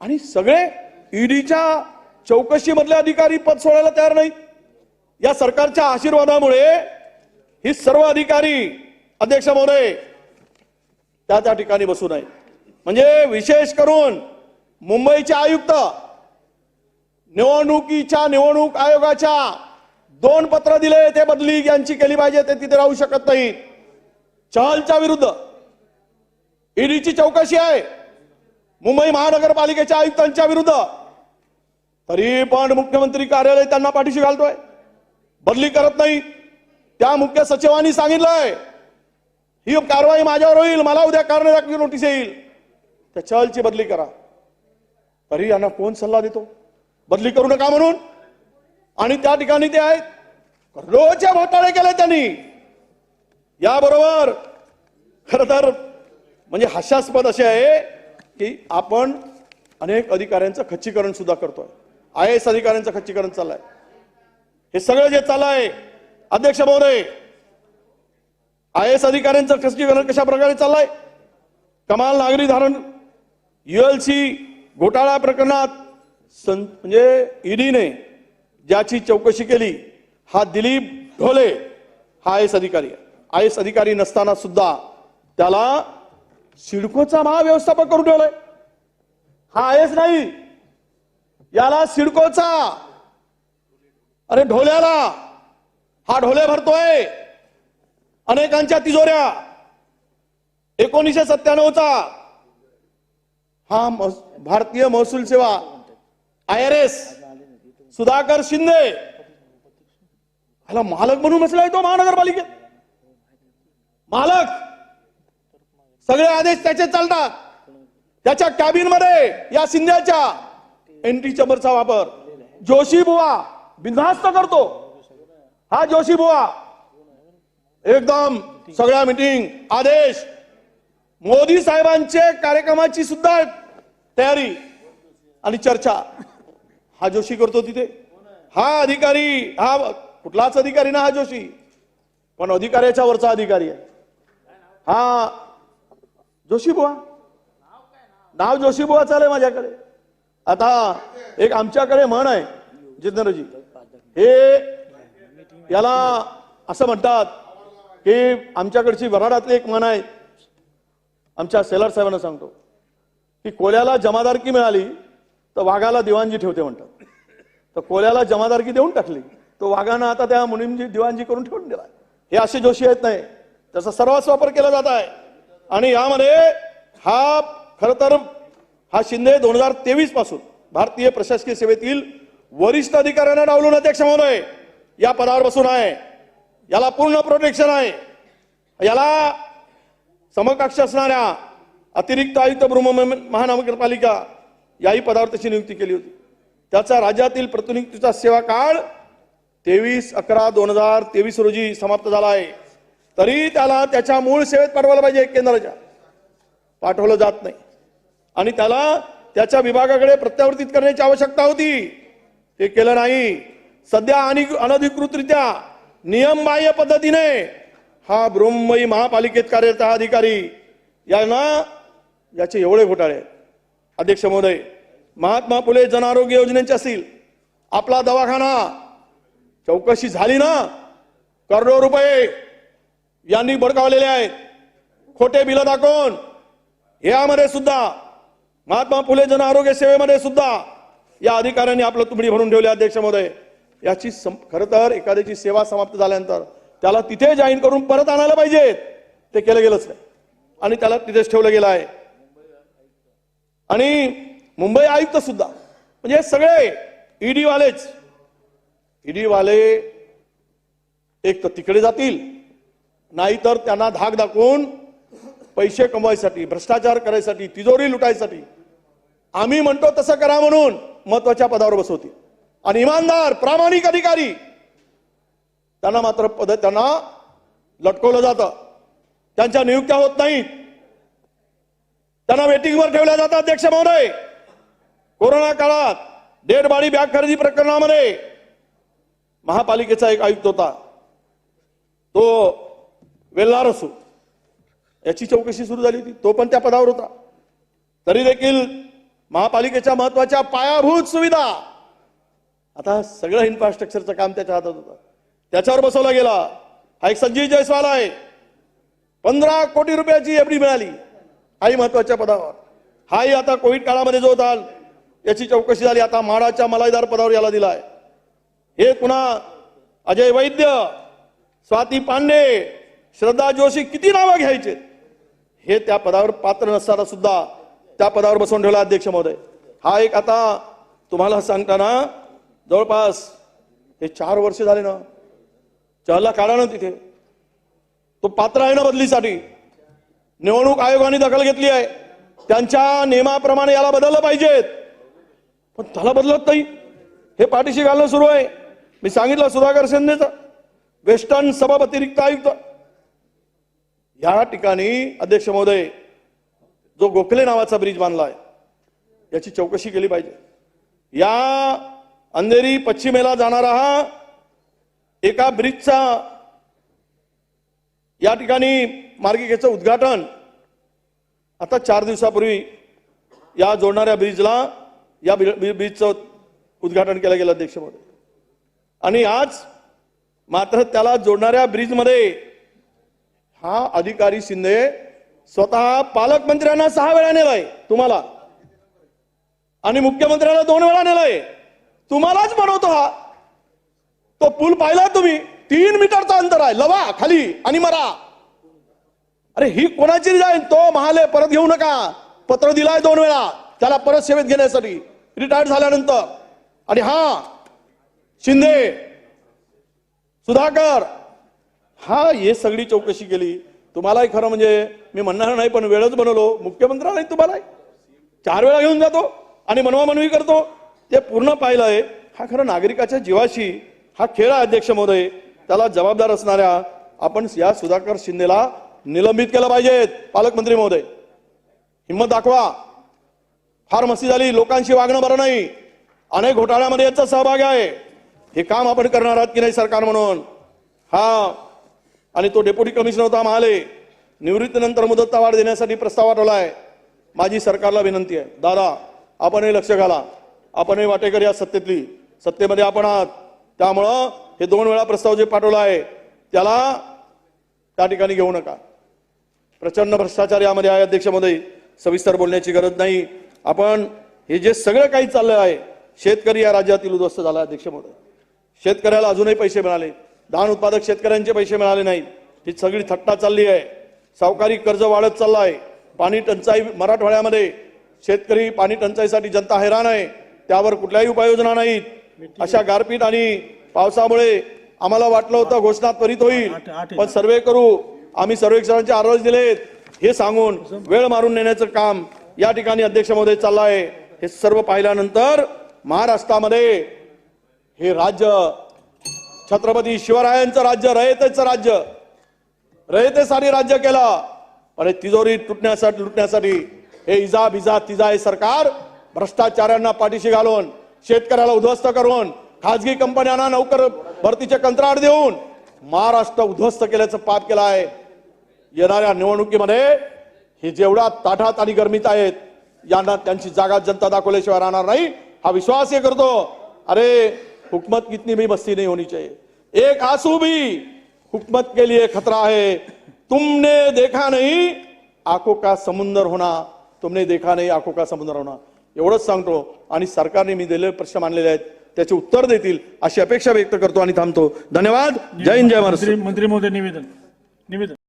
आणि सगळे ईडीच्या चौकशीमधले अधिकारी पद सोडायला तयार नाहीत. या सरकारच्या आशीर्वादामुळे ही सर्व अधिकारी अध्यक्ष महोदय त्या त्या ठिकाणी बसून आहेत. म्हणजे विशेष करून मुंबईचे आयुक्त निवडणुकीच्या निवडणूक आयोगाच्या दोन पत्र दिले ते बदली यांची केली पाहिजे ते तिथे राहू शकत नाही चहलच्या विरुद्ध ईडीची चौकशी आहे. मुंबई महानगरपालिकेच्या आयुक्तांच्या विरुद्ध. तरी पण मुख्यमंत्री कार्यालय त्यांना पाठीशी घालतोय. बदली करत नाही. त्या मुख्य सचिवांनी सांगितलंय ही कारवाई माझ्यावर होईल मला उद्या कारण दाखवी नोटीस येईल. त्या चहलची बदली करा. तरी यांना कोण सल्ला देतो? बदली करू नका म्हणून. आणि त्या ठिकाणी ते आहेत. रोजच्या घोटाळे केले त्यांनी. याबरोबर खर तर म्हणजे हास्यास्पद असे आहे की आपण अनेक अधिकाऱ्यांचं खच्चीकरण सुद्धा करतोय. आय एस अधिकाऱ्यांचं खच्चीकरण चाललंय. हे सगळं जे चाललंय अध्यक्ष महोदय आय एस अधिकाऱ्यांचं खच्चीकरण कशा प्रकारे चाललंय? कमाल नागरी धारण युएलसी घोटाळा प्रकरणात सं म्हणजे ईडीने ज्याची चौकशी केली हा दिलीप ढोले हा आय एस अधिकारी आय एस अधिकारी नसताना सुद्धा त्याला सिडकोचा महाव्यवस्थापक करून ठेवलाय. हा आहेच एस नाही. याला सिडकोचा अरे ढोल्याला हा ढोले भरतोय. अनेकांच्या तिजोऱ्या. एकोणीसशे सत्त्याण्णवचा. हा भारतीय महसूल सेवा I R S Sudhakar Shinde. ह्याला मालक म्हणून बसलाय तो महानगरपालिकेत. मालक! सगळे आदेश त्याचे चालतात. त्याच्या कॅबिनमध्ये या शिंद्याच्या एंट्री चंबरचा वापर. जोशी बुवा बिनधास्त करतो. हा जोशी बुवा. एकदम सगळ्या मिटिंग आदेश. मोदी साहेबांचे कार्यक्रमाची सुद्धा तयारी आणि चर्चा. हा जोशी करतो तिथे. हा अधिकारी हा कुठलाच अधिकारी ना हा जोशी. पण अधिकाऱ्याच्या वरचा अधिकारी आहे. हा जोशीबुवा. नाव जोशी बुवा चालेल माझ्याकडे. आता एक आमच्याकडे म्हण आहे जितेंद्रजी. हे याला असं म्हणतात की आमच्याकडची वराडातली एक म्हण आहे आमच्या सेलर साहेबांना सांगतो. की कोल्याला जमादारकी मिळाली तर वाघाला दिवाणजी ठेवते म्हणतात. तर कोल्याला जमादारकी देऊन टाकली तो वाघानं आता त्या मुनिमजी दिवाणजी करून ठेवून दिला. हे असे जोशी आहेत नाही. त्याचा सर्वांस वापर केला जात आहे. आणि यामध्ये हा खर तर हा शिंदे दोन हजार तेवीसपासून भारतीय प्रशासकीय सेवेतील वरिष्ठ अधिकाऱ्यांना डावलून अध्यक्ष महोदय या पदावर बसून आहे. याला पूर्ण प्रोटेक्शन आहे. याला समकक्ष असणाऱ्या अतिरिक्त आयुक्त ब्रह्म महानगरपालिका याही पदावर त्याची नियुक्ती केली होती. त्याचा राज्यातील प्रतिनियुक्तीचा सेवा काळ तेवीस अकरा दोन हजार तेवीस रोजी समाप्त झाला आहे. तरी त्याला त्याच्या मूळ सेवेत पाठवायला पाहिजे केंद्राच्या. पाठवलं जात नाही. आणि त्याला त्याच्या विभागाकडे प्रत्यावर्तित करण्याची आवश्यकता होती. ते केलं नाही. सध्या आणि अनधिकृतरित्या नियमबाह्य पद्धतीने हा ब्रुंबई महापालिकेत कार्यरत अधिकारी यांना याचे एवढे घोटाळे आहेत. अध्यक्ष महोदय महात्मा फुले जन आरोग्य योजनेचे असतील आपला दवाखाना चौकशी झाली ना? करोडो रुपये यांनी बडकावलेले आहेत. खोटे बिलं दाखवून. यामध्ये सुद्धा महात्मा फुले जन आरोग्य सेवेमध्ये सुद्धा या अधिकाऱ्यांनी आपलं तुमडी भरून ठेवले अध्यक्ष महोदय याची खरं तर एखाद्याची सेवा समाप्त झाल्यानंतर त्याला तिथे जॉईन करून परत आणायला पाहिजेत. ते केलं गेलंच नाही. आणि त्याला तिथेच ठेवलं गेलं आहे. आणि मुंबई आयुक्त सुद्धा म्हणजे सगळे ईडी वालेच ईडी वाले एक तर तिकडे जातील नाहीतर त्यांना धाक दाखवून पैसे कमवायसाठी भ्रष्टाचार करायसाठी तिजोरी लुटायसाठी. आम्ही म्हणतो तसं करा म्हणून महत्त्वाच्या पदावर बसवतील. आणि इमानदार प्रामाणिक अधिकारी त्यांना मात्र पद त्यांना लटकवलं जातं. त्यांच्या नियुक्त्या होत नाहीत. त्यांना वेटिंगवर ठेवल्या जातात अध्यक्ष महोदय. कोरोना काळात डेड बाडी बॅग खरेदी प्रकरणामध्ये महापालिकेचा एक आयुक्त होता. तो वेल्लार असो याची चौकशी सुरू झाली होती. तो पण त्या पदावर होता. तरी देखील महापालिकेच्या महत्त्वाच्या पायाभूत सुविधा. आता सगळं इन्फ्रास्ट्रक्चरचं काम त्याच्या हातात होतं. त्याच्यावर बसवला गेला. हा एक संजीव जयस्वाल आहे. पंधरा कोटी रुपयाची एफडी मिळाली. हाही महत्त्वाच्या पदावर. हाही आता कोविड काळामध्ये जो होता याची चौकशी झाली. आता म्हाडाच्या मलाईदार पदावर याला दिलाय. हे पुन्हा अजय वैद्य स्वाती पांडे श्रद्धा जोशी किती नावं घ्यायचे? हे त्या पदावर पात्र नसताना सुद्धा त्या पदावर बसवून ठेवला अध्यक्ष महोदय. हा एक आता तुम्हाला सांगताना जवळपास हे चार वर्ष झाले ना. चहला काढा ना तिथे. तो पात्र आहे ना बदलीसाठी. निवडणूक आयोगाने दखल घेतली आहे. त्यांच्या नियमाप्रमाणे याला बदललं पाहिजेत. पण त्याला बदलत नाही. हे पाठीशी घालणं सुरू आहे. मी सांगितलं सुधाकर शिंदेचं. वेस्टर्न सभापतिरिक्त आयुक्त. या ठिकाणी अध्यक्ष महोदय जो गोखले नावाचा ब्रिज बांधलाय याची चौकशी केली पाहिजे. या अंधेरी पश्चिमेला जाणारा हा एका ब्रिजचा या ठिकाणी मार्गिकेचं उद्घाटन आता चार दिवसापूर्वी या जोडणाऱ्या ब्रिजला या ब्रिजचं उद्घाटन केलं गेलं अध्यक्ष महोदय. आणि आज मात्र त्याला जोडणाऱ्या ब्रिजमध्ये हा अधिकारी शिंदे स्वतः पालकमंत्र्यांना सहा वेळा नेलाय तुम्हाला. आणि मुख्यमंत्र्यांना दोन वेळा नेलाय. तुम्हालाच बनवतो हा. तो पूल पाहिला तुम्ही? तीन मीटरचा अंतर आहे. लवा खाली आणि मरा. अरे ही कोणाची जाईल तो महाले परत घेऊ नका. पत्र दिलाय दोन वेळा. त्याला परत सेवेत घेण्यासाठी. रिटायर्ड झाल्यानंतर. आणि हा शिंदे सुधाकर हा हे सगळी चौकशी केली. तुम्हालाही खरं म्हणजे मी म्हणणार नाही पण वेळच बनवलो. मुख्यमंत्र्यालाही तुम्हाला चार वेळा घेऊन जातो आणि मनवा मनवी करतो. ते पूर्ण पाहिलंय हा खरं नागरिकाच्या जीवाशी हा खेळ अध्यक्ष महोदय. त्याला जबाबदार असणाऱ्या आपण या सुधाकर शिंदेला निलंबित केलं पाहिजेत पालकमंत्री महोदय हिंमत दाखवा. फार मस्ती झाली. लोकांशी वागणं बरं नाही. अनेक घोटाळ्यामध्ये याचा सहभाग आहे. हे काम आपण करणार आहात की नाही सरकार म्हणून? हा. आणि तो डेप्युटी कमिशनर होता महाले. निवृत्तीनंतर मुदतता वाढ देण्यासाठी प्रस्ताव पाठवलाय. माझी सरकारला विनंती आहे. दादा आपणही लक्ष घाला. आपणही वाटेकर या सत्तेतली. सत्तेमध्ये आपण आहात. त्यामुळं हे दोन वेळा प्रस्ताव जे पाठवला आहे त्याला त्या ठिकाणी घेऊ नका. प्रचंड भ्रष्टाचार यामध्ये आहे अध्यक्षामध्ये. सविस्तर बोलण्याची गरज नाही. आपण हे जे सगळं काही चाललं आहे शेतकरी या राज्यातील उद्ध्वस्त झाला आहे, शेतकऱ्याला अजूनही पैसे मिळाले. धान उत्पादक शेतकऱ्यांचे पैसे मिळाले नाहीत. ही सगळी थट्टा चालली आहे. सावकारी कर्ज वाढत चाललं आहे पाणी टंचाई मराठवाड्यामध्ये. शेतकरी पाणी टंचाईसाठी जनता हैराण आहे. त्यावर कुठल्याही उपाययोजना नाहीत. अशा गारपीट आणि पावसामुळे आम्हाला वाटलं होतं घोषणा त्वरित होईल. पण सर्वे करू. आम्ही सर्वेक्षणाचे आरोज दिलेत. हे सांगून वेळ मारून नेण्याचं काम या ठिकाणी अध्यक्ष महोदय चाललं आहे हे सर्व पाहिल्यानंतर महाराष्ट्रामध्ये हे राज्य छत्रपती शिवरायांचं राज्य रयतेचं राज्य. रयतेसाठी राज्य केलं. पण तिजोरी तुटण्यासाठी लुटण्यासाठी हे इजा बिजा तिजा हे सरकार भ्रष्टाचाऱ्यांना पाठीशी घालून शेतकऱ्याला उद्ध्वस्त करून खाजगी कंपन्यांना नोकर भरतीचे कंत्राट देऊन महाराष्ट्र उद्ध्वस्त केल्याचं पाप केलं आहे. येणाऱ्या निवडणुकीमध्ये हे जेवढ्या ताठात आणि गरमीत आहेत यांना त्यांची जागा जनता दाखवल्याशिवाय राहणार नाही. हा विश्वास हे करतो. अरे हुकमत कितनी भी मस्ती नहीं होनी चाहिए। एक आंसू भी हुकमत के लिए खतरा है। तुमने देखा नहीं आंखों का समुंदर होना। तुमने देखा नाही आखो का समुंदर होना। एवढंच सांगतो आणि सरकारने मी दिलेले प्रश्न मानलेले आहेत त्याचे उत्तर देतील अशी अपेक्षा व्यक्त करतो आणि थांबतो. धन्यवाद. जय हिंद जय महाराष्ट्र. मंत्री मंत्री महोदय निवेदन. निवेदन.